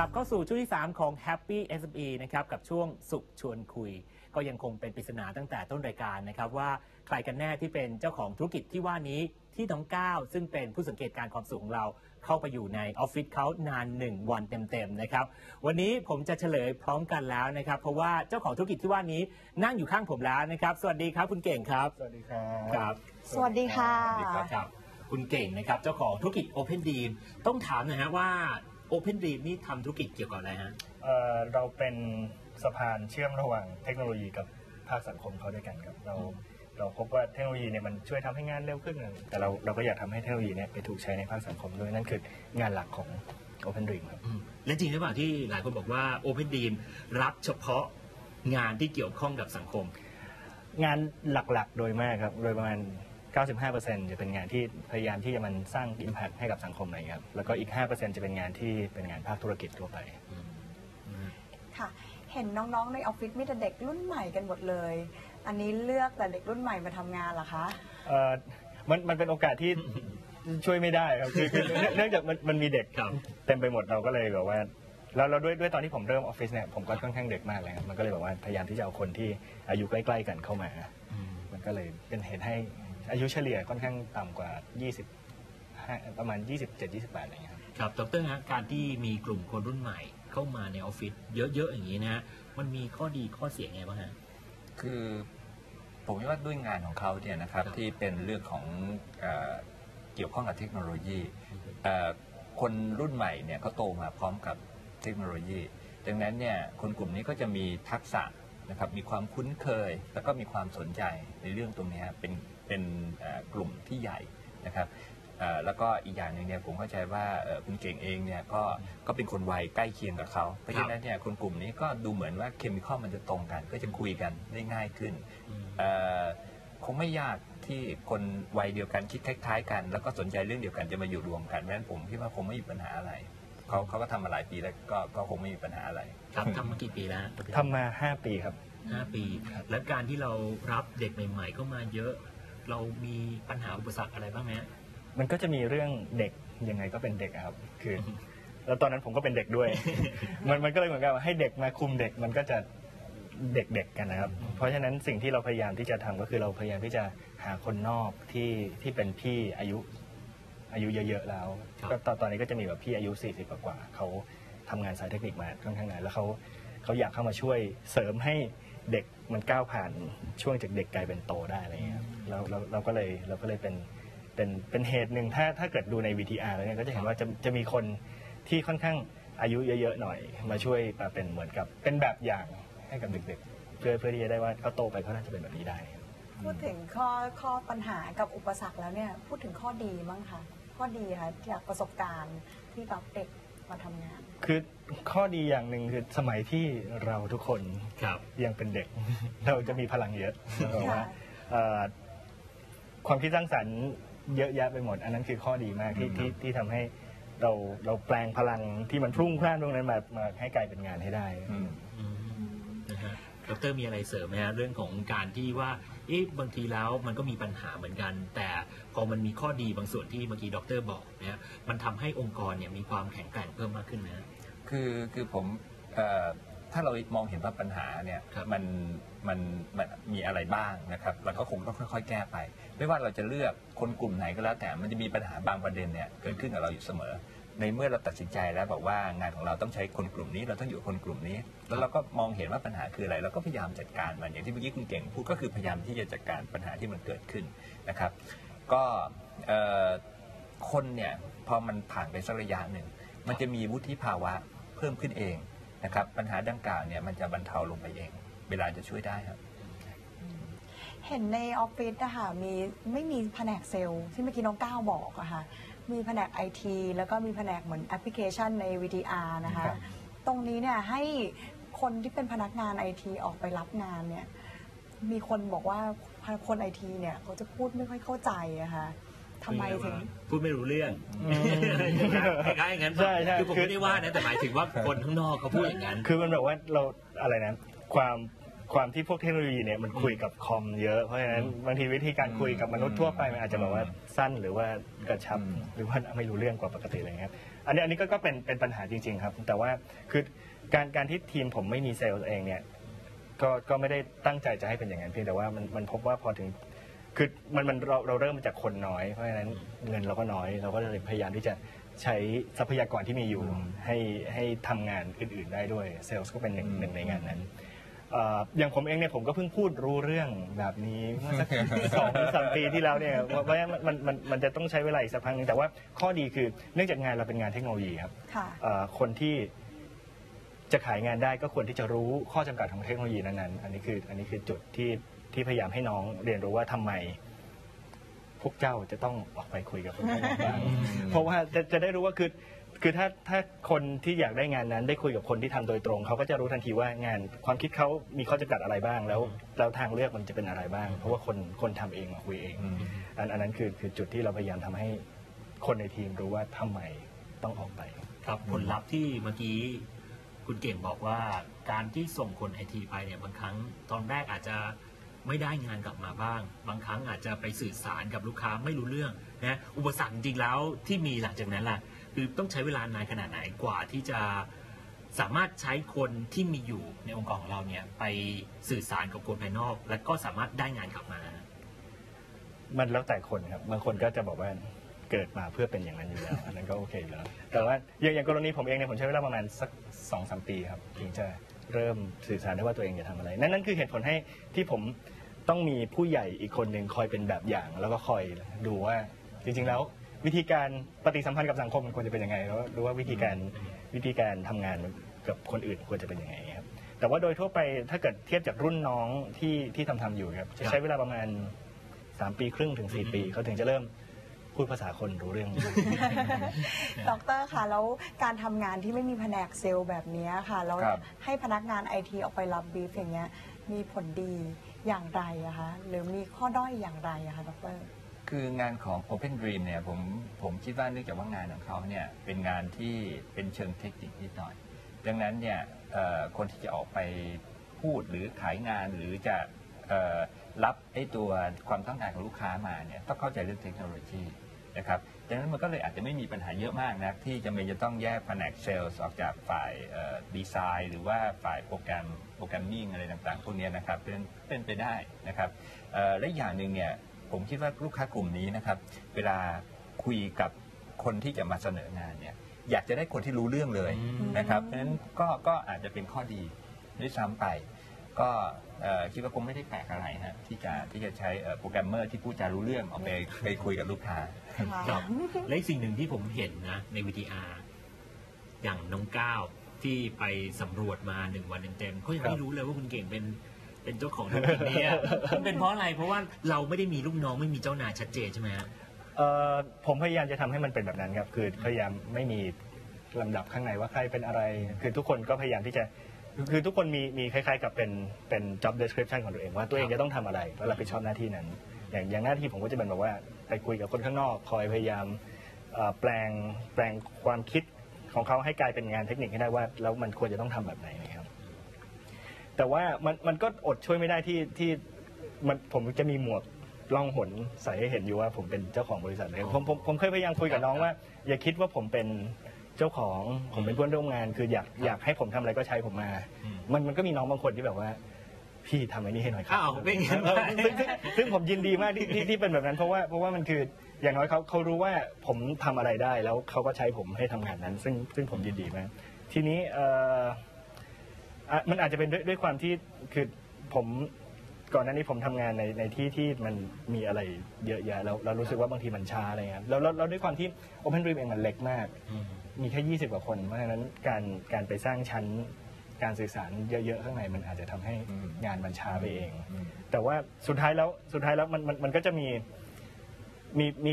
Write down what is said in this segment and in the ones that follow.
ลับเข้าสู่ช่วงที่ 3 ของ Happy SME นะครับกับช่วงสุขชวนคุย ก็ยังคงเป็นปริศนาตั้งแต่ต้นรายการนะครับว่าใครกันแน่ที่เป็นเจ้าของธุรกิจที่ว่านี้ที่น้องก้าวซึ่งเป็นผู้สังเกตการณ์ความสุขของเราเข้าไปอยู่ในออฟฟิศเขานาน 1 วันเต็มๆนะครับวันนี้ผมจะเฉลยพร้อมกันแล้วนะครับ เพราะว่าเจ้าของธุรกิจที่ว่านี้นั่งอยู่ข้างผมแล้วนะครับ สวัสดีครับคุณเก่งครับสวัสดีครับครับสวัสดีค่ะ สวัสดีครับครับคุณเก่งนะครับเจ้าของธุรกิจ Open Dream ต้องถามหน่อยฮะว่า Open Dream นี่ทำธุรกิจเกี่ยวกับอะไรฮะเอ่อเราเป็นสะพานเชื่อมระหว่างเทคโนโลยีกับภาคสังคมเข้าด้วยกันครับเราอืมเราพบว่าเทคโนโลยีเนี่ยมันช่วยทำให้งานเร็วขึ้นนะแต่เราเราก็อยากทำให้เทคโนโลยีเนี่ยไปถูกใช้ในภาคสังคมด้วยนั่นคืองานหลักของ Open Dream ครับอืมและจริงหรือเปล่าที่หลายคนบอกว่า Open Dream รับเฉพาะงานที่เกี่ยวข้องกับสังคม งานหลักๆ โดยมากครับ โดยประมาณ 95%จะเป็นงานที่พยายามที่จะมันสร้าง Impact ให้กับสังคมอะไรอย่างเงี้ยครับแล้วก็อีก 5%จะเป็นงานที่เป็นงานภาคธุรกิจทั่วไป ค่ะ เห็นน้องๆในออฟฟิศมีแต่เด็กรุ่นใหม่กันหมดเลย อันนี้เลือกแต่เด็กรุ่นใหม่มาทำงานเหรอคะ เอ่อมันมันเป็นโอกาสที่ ช่วยไม่ได้ครับคือคือเนื่องเนื่องจากมันมันมีเด็กครับ เต็มไปหมดเราก็เลยแบบว่าแล้วเราด้วยด้วยตอนที่ผมเริ่มออฟฟิศเนี่ยผมก็ค่อนข้างเด็กมากเลยครับมันก็เลยแบบว่าพยายามที่จะเอาคนที่อายุใกล้ ๆ กันเข้ามา มันก็เลยเป็นเหตุให้ อายุเฉลี่ยค่อนข้างต่ำกว่า 20 ประมาณ 27 28อะไรอย่างเงี้ยครับครับดรฮะการที่มีกลุ่มคนรุ่นใหม่เข้ามาในออฟฟิศเยอะๆอย่างนี้นะฮะมันมีข้อดีข้อเสียไงบ้างฮะคือผมว่าด้วยงานของเขาเนี่ยนะครับครับที่เป็นเรื่องของเอ่อเกี่ยวข้องกับเทคโนโลยีเอ่อคนรุ่นใหม่เนี่ยเขาโตมาพร้อมกับเทคโนโลยี ดังนั้นเนี่ยคนกลุ่มนี้ก็จะมีทักษะนะครับมีความคุ้นเคย แล้วก็มีความสนใจในเรื่องตรงเนี้ยเป็น เป็นเอ่อกลุ่มที่ใหญ่นะครับเอ่อแล้วก็อีกอย่างหนึ่งเนี่ยผมเข้าใจว่าเอ่อคุณเก่งเองเนี่ยก็ก็เป็นคนวัยใกล้เคียงกับเขาเพราะฉะนั้นเนี่ยคนกลุ่มนี้ก็ดูเหมือนว่าเคมีคอลมันจะตรงกัน ก็จะคุยกันได้ง่ายขึ้นเอ่อคงไม่ยากที่คนวัยเดียวกันคิดคล้ายๆ กัน แล้วก็สนใจเรื่องเดียวกันจะมาอยู่รวมกันเพราะฉะนั้นผมคิดว่าคงไม่มีปัญหาอะไรเขาเขาก็ทำมาหลายปีแล้วก็ก็คงไม่มีปัญหาอะไรครับทำมากี่ปีแล้วทำมา 5 ปีครับห้าปี และการที่เรารับเด็กใหม่ๆเข้ามาเยอะ เรามีปัญหาอุปสรรคอะไรบ้างไหมฮะมันก็จะมีเรื่องเด็กยังไงก็เป็นเด็กอะครับ คือ แล้วตอนนั้นผมก็เป็นเด็กด้วย มันมันก็เลยเหมือนกับว่าให้เด็กมาคุมเด็กมันก็จะเด็กๆกันนะครับ เพราะฉะนั้นสิ่งที่เราพยายามที่จะทำก็คือเราพยายามที่จะหาคนนอกที่ที่เป็นพี่อายุอายุเยอะๆแล้วครับก็ตอนตอนนี้ก็จะมีแบบพี่อายุ 40กว่าๆเขาทำงานสายเทคนิคมาค่อนข้างนานแล้วเขาเขาอยากเข้ามาช่วยเสริมให้ เด็กมันก้าวผ่านช่วงจากเด็กกลายเป็นโตได้อะไรเงี้ยครับแล้วเราเราก็เลยเราก็เลยเป็นเป็นเป็นเหตุหนึ่งถ้าถ้าเกิดดูใน VTR แล้วเนี่ยก็จะเห็นว่าจะจะมีคนที่ค่อนข้างอายุเยอะๆหน่อย มาช่วยมาเป็นเหมือนกับเป็นแบบอย่างให้กับเด็กๆ เพื่อเพื่อที่จะได้ว่าเขาโตไปเขาน่าจะเป็นแบบนี้ได้ครับพูดถึงข้อข้อปัญหากับอุปสรรคแล้วเนี่ยพูดถึงข้อดีมั้งคะข้อดีค่ะจากประสบการณ์ที่รับเด็กมาทำงาน คือข้อดีอย่างหนึ่งคือสมัยที่เราทุกคนครับ ยังเป็นเด็ก เราจะมีพลังเยอะแบบว่าค่ะเอ่อความคิดสร้างสรรค์เยอะแยะไปหมด อันนั้นคือข้อดีมากที่อืมที่ที่ทำให้เราเราแปลงพลังที่มันพรุ่งพล่านตรงนั้นมามาให้กลายเป็นงานให้ได้ อืมอืมนะฮะ ดรมีอะไรเสริมไหมฮะเรื่องของการที่ว่าเอ๊ะบางทีแล้วมันก็มีปัญหาเหมือนกัน แต่พอมันมีข้อดีบางส่วนที่เมื่อกี้ดรบอกนะฮะมันทำให้องค์กรเนี่ยมีความแข็งแกร่งเพิ่มมากขึ้นนะคือคือผมเอ่อถ้าเรามองเห็นว่าปัญหาเนี่ยครับมันมันมันมีอะไรบ้างนะครับเราก็คงต้องค่อย ๆ แก้ไป ไม่ว่าเราจะเลือกคนกลุ่มไหนก็แล้วแต่มันจะมีปัญหาบางประเด็นเนี่ยเกิดขึ้นกับเราอยู่เสมอ ในเมื่อเราตัดสินใจแล้วบอกว่างานของเราต้องใช้คนกลุ่มนี้ เราต้องอยู่คนกลุ่มนี้ แล้วเราก็มองเห็นว่าปัญหาคืออะไร เราก็พยายามจัดการมันอย่างที่เมื่อกี้คุณเก่งพูดก็คือพยายามที่จะจัดการปัญหาที่มันเกิดขึ้นนะครับ ก็คนเนี่ยพอมันผ่านไปสักระยะหนึ่งมันจะมีวุฒิภาวะเพิ่มขึ้นเองนะครับปัญหาดังกล่าวเนี่ยมันจะบรรเทาลงไปเอง เวลาจะช่วยได้ครับเห็นในออฟฟิศนะคะมีไม่มีแผนกเซลล์ที่เมื่อกี้น้องก้าวบอกอะค่ะ มีแผนกไอทีแล้วก็มีแผนกเหมือนแอปพลิเคชันใน VTR นะคะ ครับ ตรงนี้เนี่ยให้คนที่เป็นพนักงานไอทีออกไปรับงานเนี่ย มีคนบอกว่าคนไอทีเนี่ยเขาจะพูดไม่ค่อยเข้าใจอะค่ะทำไมถึง พูดไม่รู้เรื่องอืมคล้ายๆอย่างนั้นใช่ใช่คือผมคือ ไม่ได้ว่านะแต่หมายถึงว่าคนข้างนอกเขาพูดอย่างนั้น คือมันแบบว่าเราอะไรนะความ ความที่พวกเทคโนโลยีเนี่ยมันคุยกับคอมเยอะ เพราะฉะนั้นบางทีวิธีการคุยกับมนุษย์ทั่วไปมันอาจจะแบบว่าสั้นหรือว่ากระชับอืมหรือว่าไม่รู้เรื่องกว่าปกติอะไรเงี้ยอันนี้อันนี้ก็ก็เป็นเป็นปัญหาจริง ๆ ครับ แต่ว่าคือการการที่ทีมผมไม่มีเซลล์เองเนี่ยก็ก็ไม่ได้ตั้งใจจะให้เป็นอย่างนั้นเพียงแต่ว่ามันมันพบว่าพอถึงคือมันมันเราเราเริ่มมาจากคนน้อย เพราะฉะนั้นเงินเราก็น้อย เราก็เลยพยายามที่จะใช้ทรัพยากรที่มีอยู่ให้ให้ทำงานอื่น ๆ ได้ด้วยเซลล์ก็เป็นหนึ่งหนึ่งในงานนั้น เอ่ออย่างผมเองเนี่ยผมก็เพิ่งพูดรู้เรื่องแบบนี้เมื่อสัก สองหรือสามปีที่แล้วเนี่ยเพราะว่ามันมันมันจะต้องใช้เวลาอีกสักพักหนึงแต่ว่าข้อดีคือเนื่องจากงานเราเป็นงานเทคโนโลยีครับ ค่ะ เอ่อคนที่จะขายงานได้ก็ควรที่จะรู้ข้อจำกัดของเทคโนโลยีนั้นๆ อันนี้คืออันนี้คือจุดที่ที่พยายามให้น้องเรียนรู้ว่าทำไม พวกเจ้าจะต้องออกไปคุยกับคนข้างนอกบ้างเพราะว่าจะจะได้รู้ว่าคือ คือถ้าถ้าคนที่อยากได้งานนั้นได้คุยกับคนที่ทำโดยตรง เขาก็จะรู้ทันทีว่างานความคิดเขามีข้อจำกัดอะไรบ้าง แล้วแล้วทางเลือกมันจะเป็นอะไรบ้าง เพราะว่าคนคนทำเองมาคุยเองอืมอันอันนั้นคือคือจุดที่เราพยายามทำให้คนในทีมรู้ว่าทำไมต้องออกไป ครับผลลัพธ์ที่เมื่อกี้คุณเก่งบอกว่าการที่ส่งคนไอทีไปเนี่ยบางครั้งตอนแรกอาจจะไม่ได้งานกลับมาบ้าง บางครั้งอาจจะไปสื่อสารกับลูกค้าไม่รู้เรื่องนะอุปสรรคจริงๆแล้วที่มีหลังจากนั้นล่ะ คือต้องใช้เวลานานขนาดไหนกว่าที่จะสามารถใช้คนที่มีอยู่ในองค์กรของเราเนี่ยไปสื่อสารกับคนภายนอก และก็สามารถได้งานกลับมา มันแล้วแต่คนครับบางคนก็จะบอกว่าเกิดมาเพื่อเป็นอย่างนั้นอยู่แล้ว อันนั้นก็โอเคอยู่แล้ว แต่ว่าอย่างอย่างกรณีผมเองเนี่ยผมใช้เวลาประมาณสักสองสามปีครับถึงจะเริ่มสื่อสารได้ว่าตัวเองจะทำอะไร นั่นนั่นคือเหตุผลให้ที่ผมต้องมีผู้ใหญ่อีกคนหนึ่งคอยเป็นแบบอย่าง แล้วก็คอยดูว่าจริงๆแล้ว วิธีการปฏิสัมพันธ์กับสังคมมันควรจะเป็นยังไงแล้วดูว่าวิธีการวิธีการทำงานกับคนอื่นควรจะเป็นยังไงครับแต่ว่าโดยทั่วไปถ้าเกิดเทียบจากรุ่นน้องที่ที่ทำทำอยู่ครับจะใช้เวลาประมาณสามปีครึ่งถึงสี่ปีเขาถึงจะเริ่มพูดภาษาคนรู้เรื่องดอกเตอรค่ะ แล้วการทำงานที่ไม่มีแผนกเซลล์แบบนี้ค่ะ แล้วให้พนักงานไอทีออกไปรับบีฟอย่างเงี้ยมีผลดีอย่างไรอะคะหรือมีข้อด้อยอย่างไรอะคะดอกเตอร คืองานของ Open Dream เนี่ยผมผมคิดว่าเนื่องจากว่างานของเขาเนี่ยเป็นงานที่เป็นเชิงเทคนิคนิดหน่อย ดังนั้นเนี่ยคนที่จะออกไปพูดหรือขายงานหรือจะรับไอ้ตัวความต้องการของลูกค้ามาเนี่ยต้องเข้าใจเรื่องเทคโนโลยีนะครับดังนั้นมันก็เลยอาจจะไม่มีปัญหาเยอะมากนะที่จำเป็นจะต้องแยกแผนกเซลล์ออกจากฝ่ายดีไซน์หรือว่าฝ่ายโปรแกรมโปรแกรมมิ่งอะไรต่างๆพวกนี้นะครับเป็นเป็นไปได้นะครับและอย่างหนึ่งเนี่ย ผมคิดว่าลูกค้ากลุ่มนี้นะครับ เวลาคุยกับคนที่จะมาเสนองานเนี่ยอยากจะได้คนที่รู้เรื่องเลยอืมนะครับเพราะฉะนั้นก็ก็อาจจะเป็นข้อดีด้วยซ้ำไป ก็เอ่อคิดว่าคงไม่ได้แปลกอะไรฮะที่จะที่จะใช้เอ่อโปรแกรมเมอร์ที่พูดจารู้เรื่องออกไปไปคุยกับลูกค้าครับและอีกสิ่งหนึ่งที่ผมเห็นนะใน VTR อย่างน้องก้าวที่ไปสำรวจมาหนึ่งวันเต็มๆเขายังครัไม่บรู้เลยว่าคุณเก่งเป็น เป็นเจ้าของธุรกิจนี้อะมันเป็นเพราะอะไรเพราะว่าเราไม่ได้มีลูกน้องไม่มีเจ้านายชัดเจนใช่ไหมฮะ เอ่อผมพยายามจะทำให้มันเป็นแบบนั้นครับ คือพยายามไม่มีลำดับข้างในว่าใครเป็นอะไร คือทุกคนก็พยายามที่จะคือคือทุกคนมีมีคล้ายๆ กับเป็นเป็น job description ของตัวเองว่าตัวเองจะต้องทำอะไรแล้วรับผิดชอบหน้าที่นั้น อย่างอย่างหน้าที่ผมก็จะเป็นแบบว่าไปคุยกับคนข้างนอก คอยพยายามเอ่อแปลงแปลงความคิดของเขาให้กลายเป็นงานเทคนิคให้ได้ว่า แล้วมันควรจะต้องทำแบบไหนนะครับ แต่ว่ามันมันก็อดช่วยไม่ได้ที่ที่มันผมจะมีหมวกล่องหนใส่ให้เห็นอยู่ว่าผมเป็นเจ้าของบริษัทเลยผมผมผมเคยพยายามคุยกับน้องว่า อย่าคิดว่าผมเป็นเจ้าของผมเป็นเพื่อนร่วมงาน คืออยากอยากให้ผมทำอะไรก็ใช้ผมมา อืม มันมันก็มีน้องบางคนที่แบบว่า พี่ทำไอ้นี่ให้หน่อยครัอ้าวเป็นไงบ้างซึ่งซึ่งซึ่งผมยินดีมากที่ที่ที่เป็นแบบนั้นเพราะว่าเพราะว่ามันคืออย่างน้อยเขาเขารู้ว่าผมทำอะไรได้แล้วเขาก็ใช้ผมให้ทำงานนั้น ซึ่งซึ่งผมยินดีมากทีนี้เอ่อ อะมันอาจจะเป็นด้วยด้วยความที่คือผมก่อนหน้านี้ผมทำงานในในที่ที่มันมีอะไรเยอะแยะแล้วเรารู้สึกว่าบางทีมันช้าอะไรเงี้ยแล้วแล้วแล้วด้วยความที่ Open Dream เองมันเล็กมากอืมมีแค่ 20 กว่าคน เพราะฉะนั้นการการไปสร้างชั้นการสื่อสารเยอะ ๆ ข้างในมันอาจจะทำให้อืม งานมันช้าไปเอง อืม แต่ว่าสุดท้ายแล้วสุดท้ายแล้วมันมันมันก็จะมีมีมี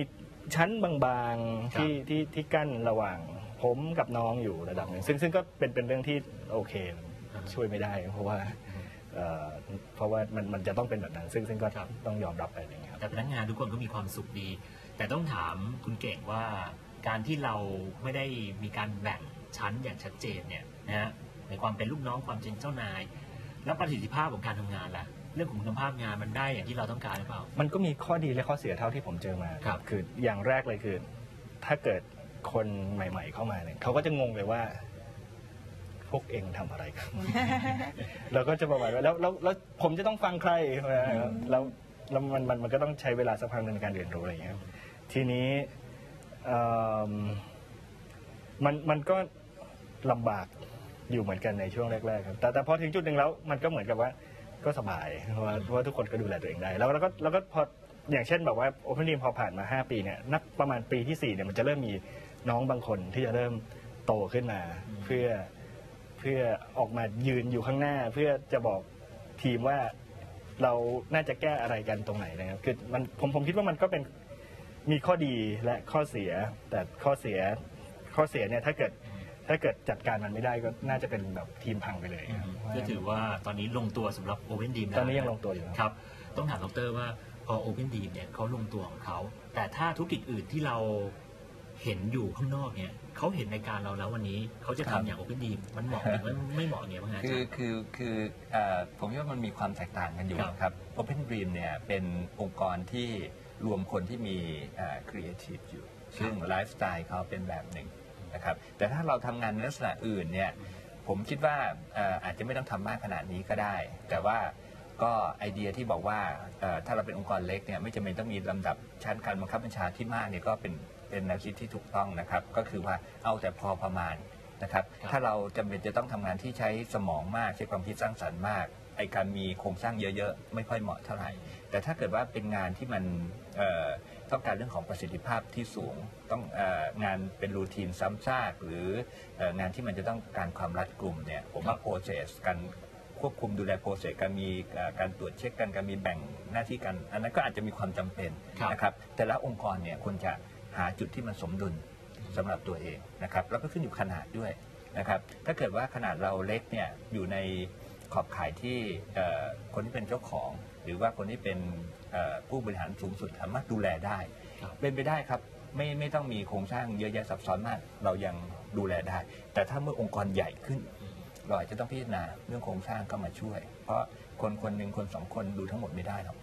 ชั้นบางๆที่ที่ที่กั้นระหว่างผมกับน้องอยู่ระดับหนึ่งซึ่งซึ่งก็เป็นเป็นเรื่องที่โอเคอ่า ช่วยไม่ได้ เพราะว่าเอ่อเพราะว่ามันมันจะต้องเป็นแบบนั้นซึ่งซึ่งก็ครับต้องยอมรับไปอย่างเงี้ยครับแต่พนักงานทุกคนก็มีความสุขดี แต่ต้องถามคุณเก่งว่าการที่เราไม่ได้มีการแบ่งชั้นอย่างชัดเจนเนี่ยนะฮะในความเป็นลูกน้องความเป็นเจ้านาย แล้วประสิทธิภาพของการทำงานล่ะเรื่องของคุณภาพงานมันได้อย่างที่เราต้องการหรือเปล่า มันก็มีข้อดีและข้อเสียเท่าที่ผมเจอมาครับคืออย่างแรกเลยคือ ถ้าเกิดคนใหม่ ๆ เข้ามาเนี่ยเขาก็จะงงเลยว่า พวกเองทำอะไรกันเราก็จะประมาณว่าแล้วแล้วแล้วผมจะต้องฟังใครแล้วแล้วมันมันมันก็ต้องใช้เวลาสักพักในการเรียนรู้อะไรอย่างเงี้ยทีนี้มันมันก็ลำบากอยู่เหมือนกันในช่วงแรกๆครับแต่แต่พอถึงจุดหนึ่งแล้วมันก็เหมือนกับว่าก็สบายเพราะว่าทุกคนก็ดูแลตัวเองได้ แล้วแล้วก็แล้วก็พออย่างเช่นแบบว่าโอเพนดีมพอผ่านมา 5 ปีเนี่ยนับประมาณปีที่4เนี่ยมันจะเริ่มมีน้องบางคนที่จะเริ่มโตขึ้นมาเพื่อ เพื่อออกมายืนอยู่ข้างหน้า เพื่อจะบอกทีมว่าเราน่าจะแก้อะไรกันตรงไหนนะครับคือมันผมผมคิดว่ามันก็เป็นมีข้อดีและข้อเสีย แต่ข้อเสียข้อเสียเนี่ยถ้าเกิดถ้าเกิดจัดการมันไม่ได้ก็น่าจะเป็นแบบทีมพังไปเลยครับก็ถือว่าตอนนี้ลงตัวสำหรับ Open Dream ตอนนี้ยังลงตัวอยู่ครับครับต้องถามดรว่าพอ Open Dream เนี่ยเขาลงตัวของเขา แต่ถ้าธุรกิจอื่นที่เราเห็นอยู่ข้างนอกเนี่ย เขาเห็นในการเราแล้ววันนี้เขาจะครับทำอย่าง Open Dream มันเหมาะหรือมันไม่เหมาะเนี่ยบ้างไงอาคืจาอรย์คือคือเอ่อผมคิดว่ามันมีความแตกต่างกันอยู่ครับนะครับ Open Dream เนี่ยเป็นองค์กรที่รวมคนที่มีครีเอทีฟอยู่ ซึ่งไลฟ์สไตล์เขาเป็นแบบหนึ่งนะครับแต่ถ้าเราทำงานในลักษณะอื่นเนี่ยผมคิดว่าเอ่ออาจจะไม่ต้องทำมากขนาดนี้ก็ได้ แต่ว่าก็ไอเดียที่บอกว่าเอ่อถ้าเราเป็นองค์กรเล็กเนี่ยไม่จำเป็นต้องมีลำดับชั้นการบังคับบัญชาที่มากเนี่ยก็เป็น เป็นแนวคิดที่ถูกต้องนะครับ ก็คือว่าเอาแต่พอประมาณนะครับครับถ้าเราจำเป็นจะต้องทำงานที่ใช้สมองมากใช้ความคิดสร้างสรรค์มากไอการมีโครงสร้างเยอะๆ ไม่ค่อยเหมาะเท่าไหร่ แต่ถ้าเกิดว่าเป็นงานที่มันเอ่อต้องการเรื่องของประสิทธิภาพที่สูง ต้องเอองานเป็นรูทีนซ้ำซาก หรือเอ่องานที่มันจะต้องการความรัดกลุ่มเนี่ย ผมว่า process การควบคุมดูแล process การมีเอ่อการตรวจเช็คกันการมีแบ่งหน้าที่กัน อันนั้นก็อาจจะมีความจำเป็นครับนะครับ แต่ละองค์กรเนี่ยควรจะ หาจุดที่มันสมดุลสำหรับตัวเองนะครับแล้วก็ขึ้นอยู่ขนาดด้วยนะครับถ้าเกิดว่าขนาดเราเล็กเนี่ยอยู่ในขอบข่ายที่เอ่อคนที่เป็นเจ้าของ หรือว่าคนที่เป็นเอ่อผู้บริหารสูงสุดสามารถดูแลได้ครับเป็นไปได้ครับไม่ไม่ต้องมีโครงสร้างเยอะแยะซับซ้อนมาก เรายังดูแลได้ แต่ถ้าเมื่อองค์กรใหญ่ขึ้น เราอาจจะต้องพิจารณาเรื่องโครงสร้างเข้ามาช่วย เพราะคนคนหนึ่งคนสองคนดูทั้งหมดไม่ได้หรอก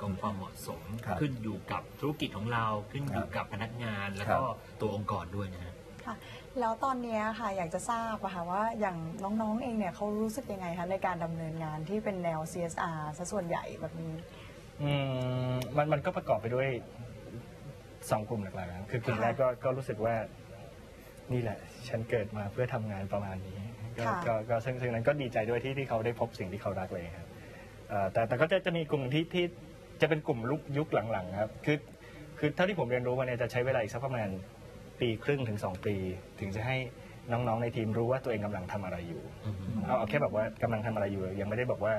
โอ้นะฮะก็มีความเหมาะสม ครับขึ้นอยู่กับธุรกิจของเราขึ้นอยู่ครับกับพนักงาน แล้วครัก็บตัวองค์กรด้วยนะฮะค่ะแล้วตอนเนี้ยค่ะอยากจะทราบอะค่ะว่าอย่างน้องๆเองเนี่ยเขารู้สึกยังไงคะในการดำเนินงานที่เป็นแนว CSR ซะส่วนใหญ่แบบนี้ อืมมันมันก็ประกอบไปด้วยสองกลุ่มหลักๆนะครับคือกลุ่มค่ะแรกก็ก็รู้สึกว่านี่แหละ ฉันเกิดมาเพื่อทำงานประมาณนี้ก็ค่ะก็ก็ซึ่งซึ่งนั้นก็ดีใจด้วยที่ที่เขาได้พบสิ่งที่เขารักเลยครับเอ่อแต่แต่ก็จะจะมีกลุ่มที่ที่ จะเป็นกลุ่มลุกยุคหลังๆครับคือคือเท่าที่ผมเรียนรู้มาเนี่ยจะใช้เวลาอีกสักประมาณปีครึ่งถึงสองปี ถึงจะให้น้องๆในทีมรู้ว่าตัวเองกำลังทำอะไรอยู่เอาเอาแค่แบบว่ากำลังทำอะไรอยู่ ยังไม่ได้บอกว่า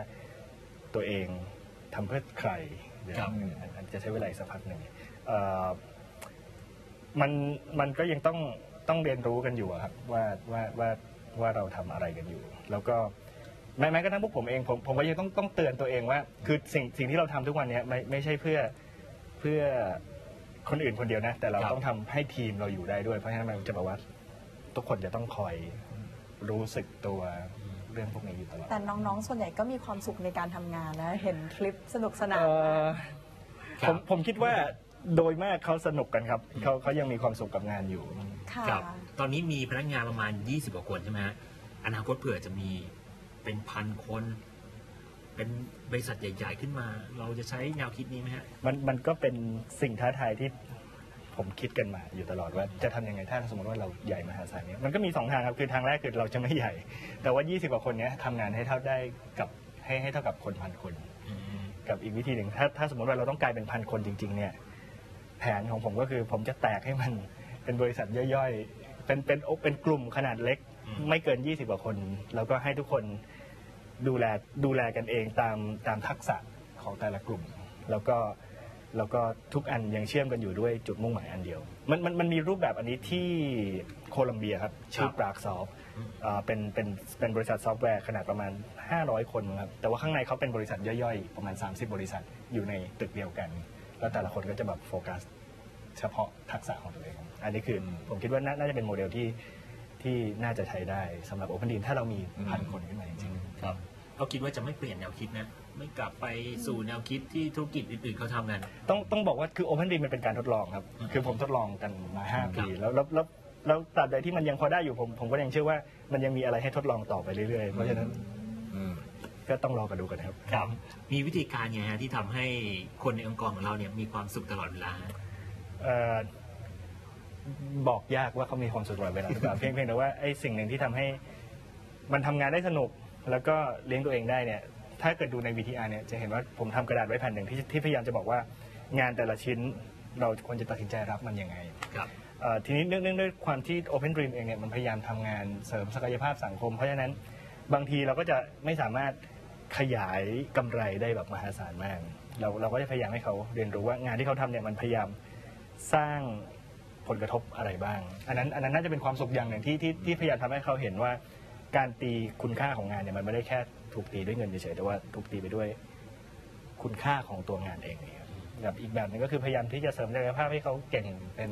ตัวเองทำเพื่อใครเดี๋ยวครับอันอันจะใช้เวลาอีกสักพักหนึ่งเอ่อมันมันก็ยังต้องต้องเรียนรู้กันอยู่อะครับว่าว่าว่าว่าเราทำอะไรกันอยู่ แล้วก็ แม้แม้กระทั่งพวกผมเองผมผมก็ยังต้องต้องเตือนตัวเองว่า คือสิ่งสิ่งที่เราทำทุกวันเนี้ยไม่ไม่ใช่เพื่อเพื่อคนอื่นคนเดียวนะ แต่เราครับ ต้องทำให้ทีมเราอยู่ได้ด้วย เพราะฉะนั้นมันจะแบบว่า ทุกคนจะต้องคอยรู้สึกตัวเรื่องพวกนี้อยู่ตลอดแต่น้องๆ ส่วนใหญ่ก็มีความสุขในการทำงานนะ เห็นคลิปสนุกสนานเอ่อครัผบมผมคิดว่าโดยมากเขาสนุกกันครับเขาเขายังมีความสุขกับงานอยู่ ค่ะ ครับ ตอนนี้มีพนักงานประมาณ 20 กว่าคนใช่ไหมฮะ อนาคตเผื่อจะมี เป็นพันคน เป็นบริษัทใหญ่ ๆ ขึ้นมา เราจะใช้แนวคิดนี้ไหมฮะ มันมันก็เป็นสิ่งท้าทายที่ผมคิดกันมาอยู่ตลอดว่าจะทำยังไงถ้าสมมติว่าเราใหญ่มหาศาลเนี้ยมันก็มีสองทางครับคือทางแรกคือเราจะไม่ใหญ่ แต่ว่า 20กว่าคนเนี้ยทำงานให้เท่าได้กับให้ให้เท่ากับคนพันคน กับอีกวิธีหนึ่งถ้าถ้าสมมติว่าเราต้องกลายเป็นพันคนจริง ๆ เนี่ย แผนของผมก็คือผมจะแตกให้มันเป็นบริษัทย่อยๆ เป็นเป็นเป็นกลุ่มขนาดเล็กอืมไม่เกิน 20กว่าคน แล้วก็ให้ทุกคน ดูแลดูแลกันเองตามตามทักษะของแต่ละกลุ่ม แล้วก็แล้วก็ทุกอันยังเชื่อมกันอยู่ด้วยจุดมุ่งหมายอันเดียว มันมันมันมีรูปแบบอันนี้ที่โคลัมเบียครับ ชื่อปรากซอฟเป็นเป็นเป็นบริษัทซอฟต์แวร์ขนาดประมาณ 500 คนครับ แต่ว่าข้างในเขาเป็นบริษัทย่อยๆ ประมาณ 30 บริษัทอยู่ในตึกเดียวกัน แล้วแต่ละคนก็จะแบบโฟกัสเฉพาะทักษะของตัวเอง อันนี้คือผมคิดว่าน่าน่าจะเป็นโมเดลที่ที่น่าจะใช้ได้สำหรับ Open d e a m ถ้าเรามีพันคนขึ้นมาจริงๆครับ ก็คิดว่าจะไม่เปลี่ยนแนวคิดนะ ไม่กลับไปสู่แนวคิดที่ธุรกิจอื่นๆเขาทำกัน ต้องต้องบอกว่าคือ Open Dream มันเป็นการทดลองครับ อืมคือผมทดลองกันมาครับ5ปีแล้วแล้วแล้วแล้วตราบใดที่มันยังพอได้อยู่ผมผมก็ยังเชื่อว่ามันยังมีอะไรให้ทดลองต่อไปเรื่อยๆ เพราะฉะนั้นอืม ก็ต้องรอกันดูกันครับ ครับมีวิธีการไงฮะที่ทำให้คนในองค์กรของเราเนี่ยมีความสุขตลอดเวลาฮะเอ่อบอกยากว่าเขามีความสุขตลอดเวลาหรือเปล่า เพียงเพียงแต่ว่าไอ้สิ่งหนึ่งที่ทำให้ มันทำงานได้สนุก แล้วก็เลี้ยงตัวเองได้เนี่ย ถ้าเกิดดูใน VTR เนี่ยจะเห็นว่าผมทำกระดาษไว้แผ่นหนึ่งที่ที่พยายามจะบอกว่างานแต่ละชิ้นเราควรจะตัดสินใจรับมันยังไง ครับ เอ่อทีนี้เนื่องเนื่องด้วยความที่ Open Dream เองเนี่ยมันพยายามทำงานเสริมศักยภาพสังคม เพราะฉะนั้นบางทีเราก็จะไม่สามารถขยายกำไรได้แบบมหาศาลมาก เราเราก็จะพยายามให้เขาเรียนรู้ว่างานที่เขาทำเนี่ยมันพยายามสร้างผลกระทบอะไรบ้าง อันนั้นอันนั้นน่าจะเป็นความสุขอย่างหนึ่งที่ที่ที่พยายามทำให้เขาเห็นว่า การตีคุณค่าของงานเนี่ยมันไม่ได้แค่ถูกตีด้วยเงินเฉยๆแต่ว่าถูกตีไปด้วยคุณค่าของตัวงานเองเนี่ยแบบอีกแบบหนึงก็คือพยายามที่จะเสริมศักยภาพให้เขาเก่งเป็น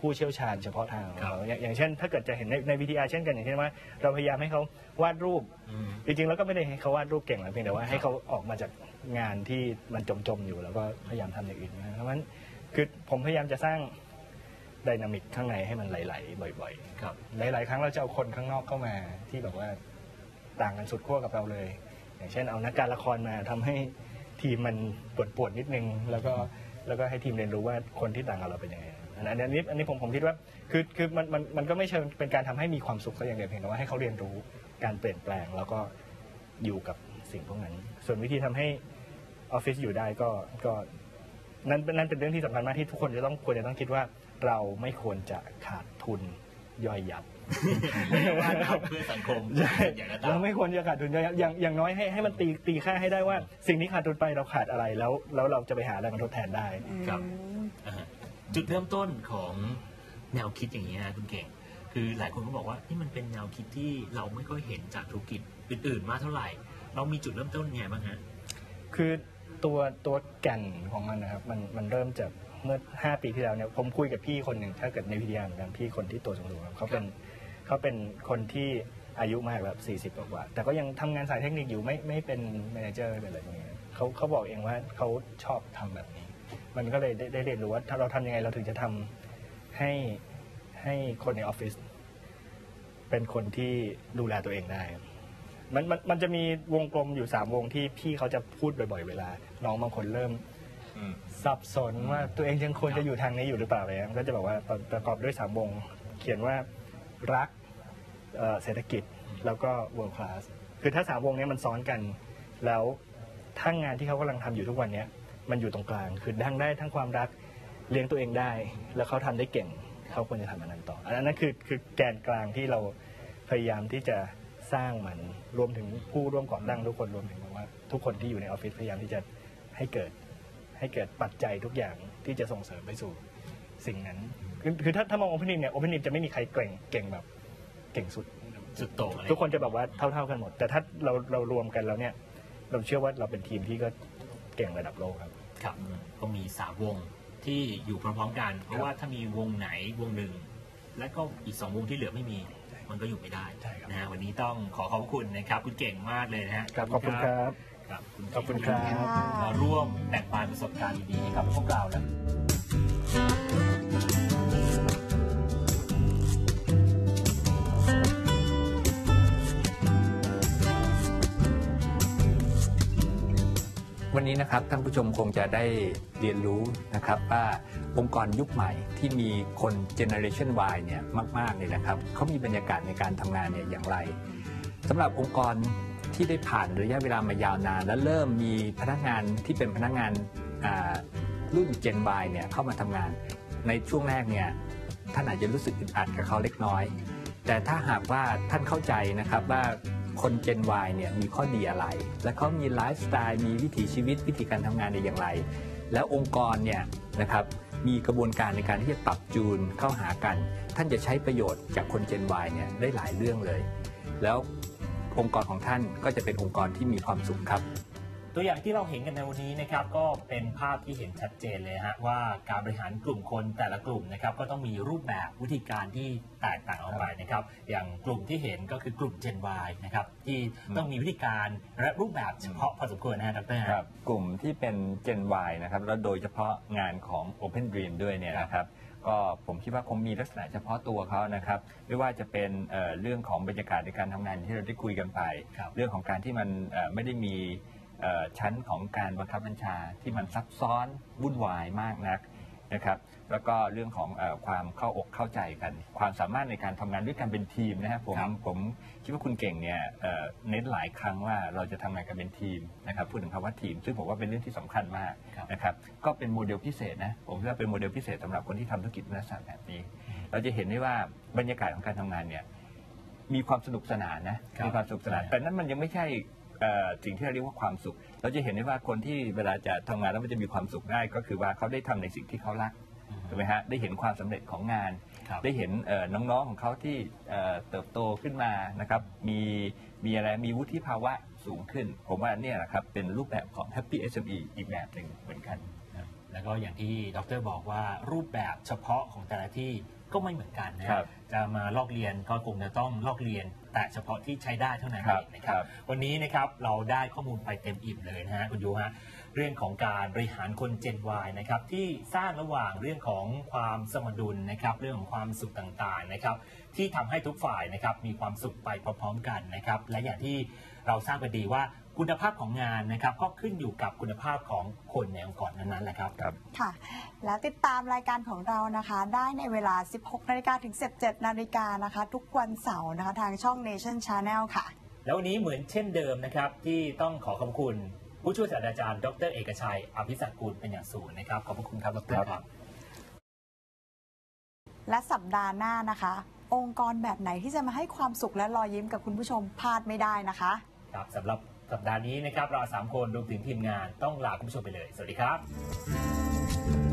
ผู้เชี่ยวชาญเฉพาะทางของเขาอย่างอย่างเช่น ถ้าเกิดจะเห็นในใน VTR เช่นกันอย่างเช่นว่า เราพยายามให้เขาวาดรูปอืมจริงๆแล้วก็ไม่ได้ให้เขาวาดรูปเก่งหรอกเพียงแต่ว่าให้เขาออกมาจากงานที่มันจมๆอยู่แล้วก็พยายามทำอย่างอื่นนะเพราะฉะนั้นคือผมพยายามจะสร้าง ไดนามิกข้างในให้มันไหลๆบ่อยๆ ครับหลายๆ ครั้งเราจะเอาคนข้างนอกเข้ามาที่แบบว่าต่างกันสุดขั้วกับเราเลย อย่างเช่นเอานักการละครมาทำให้ทีมมันปวดๆนิดนึง แล้วก็แล้วก็ให้ทีมเรียนรู้ว่าคนที่ต่างกับเราเป็นยังไงอันอันนี้อันนี้ผมผมคิดว่าคือคือมันมันมันก็ไม่เชิงเป็นการทำให้มีความสุขซะอย่างเดียวเพียงแต่ว่าให้เขาเรียนรู้การเปลี่ยนแปลง แล้วก็อยู่กับสิ่งพวกนั้น ส่วนวิธีทำให้ออฟฟิศอยู่ได้ก็ก็นั่นนั่นเป็นเรื่องที่สำคัญมากที่ทุกคนจะต้องควรจะต้องคิดว่า เราไม่ควรจะขาดทุนย่อยยับว่าทำเพื่อสังคมใช่อย่างนั้นตาเรามไม่ควรจะขาดทุนย่อยยับอย่างอย่างน้อยให้ให้มันตีตีค่าให้ได้ว่า สิ่งที่ขาดทุนไปเราขาดอะไรแล้วแล้วเราจะไปหาอะไรมาทดแทนได้ครับอ่าฮะจุดเริ่มต้นของแนวคิดอย่างนี้นะคุณเก่ง คือหลายคนก็บอกว่านี่มันเป็นแนวคิดที่เราไม่ค่อยเห็นจากธุรกิจอื่นๆ มากเท่าไหร่ เรามีจุดเริ่มต้นไงบ้างฮะคือตัวตัวแก่นของมันนะครับมันมันเริ่มจาก เมื่อ 5 ปีที่แล้วเนี่ยผมคุยกับพี่คนหนึ่งถ้าเกิดในวิทยาเหมือนกันพี่คนที่ตัวสูงๆครับเขาเป็นเขาเป็นคนที่อายุมากแล้ว40 กว่า แต่ก็ยังทำงานสายเทคนิคอยู่ไม่ไม่เป็นแมเนเจอร์เป็นอะไรอย่างเงี้ยเขาเขาบอกเองว่าเขาชอบทำแบบนี้ มันก็เลยได้ไดเรียนรู้ว่าถ้าเราทำยังไงเราถึงจะทำให้ให้คนในออฟฟิศเป็นคนที่ดูแลตัวเองได้ มันมันมันจะมีวงกลมอยู่สามวงที่พี่เขาจะพูดบ่อย ๆ เวลา น้องบางคนเริ่ม สับสนว่าตัวเองยังควรจะอยู่ทางนี้อยู่หรือเปล่าอะไรเงี้ยมันก็จะบอกว่าประกอบด้วยสามวง เขียนว่ารักเอ่อเศรษฐกิจแล้วก็ world class คือถ้าสามวงเนี้ยมันซ้อนกัน แล้วถ้างานที่เขากำลังทำอยู่ทุกวันเนี้ยมันอยู่ตรงกลาง คือทั้งได้ทั้งความรักเลี้ยงตัวเองได้ แล้วเขาทำได้เก่งเขาควรจะทำอันนั้นต่อ อันนั้นคือคือแกนกลางที่เราพยายามที่จะสร้างมันรวมถึงผู้ร่วมก่อตั้งทุกคนรวมถึงแบบว่า ทุกคนที่อยู่ในออฟฟิศพยายามที่จะให้เกิด ให้เกิดปัจจัยทุกอย่างที่จะส่งเสริมไปสู่สิ่งนั้น คือคือถ้าถ้ามองโอเพน m เนี่ยโอเพน m จะไม่มีใครเก่งเก่งแบบเก่งสุดสุดโต่งอะไรทุกคนจะแบบว่าเท่า ๆกันหมด แต่ถ้าเราเรารวมกันแล้วเนี่ย เราเชื่อว่าเราเป็นทีมที่ก็เก่งระดับโลกครับ ครับก็มีสามวงที่อยู่พร้อมๆกัน เพราะว่าถ้ามีวงไหนวงหนึ่ง และก็อีกสองวงที่เหลือไม่มี มันก็อยู่ไม่ได้ใช่ครับนะฮะวันนี้ต้องขอขอบคุณนะครับ คุณเก่งมากเลยนะฮะครับขอบคุณครับ ครับขอบคุณครับมาร่วมแบ่งปันประสบการณ์ดีๆให้กับพวกเราและวันนี้นะครับท่านผู้ชมคงจะได้เรียนรู้นะครับว่าองค์กรยุคใหม่ที่มีคน Generation Y เนี่ยมากๆเนี่ยนะครับเขามีบรรยากาศในการทำงานเนี่ยอย่างไรสำหรับองค์กร ที่ได้ผ่านระยะเวลามายาวนาน และเริ่มมีพนักงานที่เป็นพนักงานรุ่น Gen Y เนี่ยเข้ามาทำงาน ในช่วงแรกเนี่ยท่านอาจจะรู้สึกอึดอัดกับเขาเล็กน้อย แต่ถ้าหากว่าท่านเข้าใจนะครับว่าคน Gen Y เนี่ยมีข้อดีอะไร และเขามีไลฟ์สไตล์มีวิถีชีวิตวิธีการทำงานในอย่างไร แล้วองค์กรเนี่ยนะครับมีกระบวนการในการที่จะปรับจูนเข้าหากัน ท่านจะใช้ประโยชน์จากคน Gen Y เนี่ยได้หลายเรื่องเลย แล้ว องค์กรของท่านก็จะเป็นองค์กรที่มีความสุขครับ ตัวอย่างที่เราเห็นกันในวันนี้นะครับก็เป็นภาพที่เห็นชัดเจนเลยฮะว่าการบริหารกลุ่มคนแต่ละกลุ่มนะครับก็ต้องมีรูปแบบวิธีการที่แตกต่างออกไปนะครับอย่างกลุ่มที่เห็นก็คือกลุ่ม Gen Y นะครับที่ต้องมีวิธีการและรูปแบบเฉพาะพอสมควรนะฮะดรครับกลุ่มที่เป็น Gen Y นะครับแล้วโดยเฉพาะงานของ Open Dream ด้วยเนี่ยนะครับ ก็ผมคิดว่าคงมีลักษณะเฉพาะตัวเขานะครับ ไม่ว่าจะเป็นเอ่อเรื่องของบรรยากาศในการทำงานที่เราได้คุยกันไปครับเรื่องของการที่มันเอ่อไม่ได้มีเอ่อชั้นของการบังคับบัญชาที่มันซับซ้อนวุ่นวายมากนักนะครับ แล้วก็เรื่องของเออความเข้าอกเข้าใจกัน ความสามารถในการทำงานด้วยกันเป็นทีมนะครับผมครับผมคิดว่าคุณเก่งเนี่ยเอ่อเน้นหลายครั้งว่าเราจะทำงานกันเป็นทีมนะครับพูดถึงคำว่าทีม ซึ่งผมว่าเป็นเรื่องที่สำคัญมากครับนะครับก็เป็นโมเดลพิเศษนะผมคิดว่าเป็นโมเดลพิเศษสำหรับคนที่ทำธุรกิจลักษณะแบบนี้ เราจะเห็นได้ว่าบรรยากาศของการทำงานเนี่ยมีความสนุกสนานนะครับมีความสนุกสนานใช่แต่นั่นมันยังไม่ใช่เอ่อสิ่งที่เราเรียกว่าความสุข เราจะเห็นได้ว่าคนที่เวลาจะทำงานแล้วมันจะมีความสุขได้ก็คือว่าเขาได้ทำในสิ่งที่เขารัก ถูกไหมฮะได้เห็นความสำเร็จของงาน ครับ ได้เห็นเอ่อน้องๆของเขาที่เอ่อเติบโตขึ้นมานะครับมีมีอะไรมีวุฒิภาวะสูงขึ้น ผมว่าเนี่ยนะครับเป็นรูปแบบของ Happy SME อีกแบบหนึ่งเหมือนกัน แล้วก็อย่างที่ดรบอกว่ารูปแบบเฉพาะของแต่ละที่ก็ไม่เหมือนกันนะครับ จะมาลอกเรียนก็คงจะต้องลอกเรียน แต่เฉพาะที่ใช้ได้เท่านั้นครัเอบงนะครับครับ วันนี้นะครับเราได้ข้อมูลไปเต็มอิ่มเลยนะฮะคุณยูฮะ เรื่องของการบริหารคน Gen Y นะครับที่สร้างระหว่างเรื่องของความสมดุลนะครับเรื่องของความสุขต่างๆนะครับที่ทำให้ทุกฝ่ายนะครับมีความสุขไปพร้อมๆกันนะครับและอย่างที่เราทราบกันดีว่าคุณภาพของงานนะครับก็ขึ้นอยู่กับคุณภาพของคนในองค์กรนั้นๆแหละครับค่ะ และติดตามรายการของเรานะคะ ได้ในเวลา 16นาฬิกาถึง 17นาฬิกานะคะ ทุกวันเสาร์นะคะทางช่อง Nation Channel ค่ะ แล้ววันนี้เหมือนเช่นเดิมนะครับ ที่ต้องขอขอบคุณ ผู้ช่วยศาสตราจารย์ ดร เอกชัย อภิศักกุลเป็นอย่างสูงนะครับ ขอบพระคุณครับดรครับ และสัปดาห์หน้านะคะ องค์กรแบบไหนที่จะมาให้ความสุขและรอยยิ้มกับคุณผู้ชมพลาดไม่ได้นะคะครับสำหรับสัปดาห์นี้นะครับเราสามคนรวมถึงทีมงานต้องลาคุณผู้ชมไปเลย สวัสดีครับ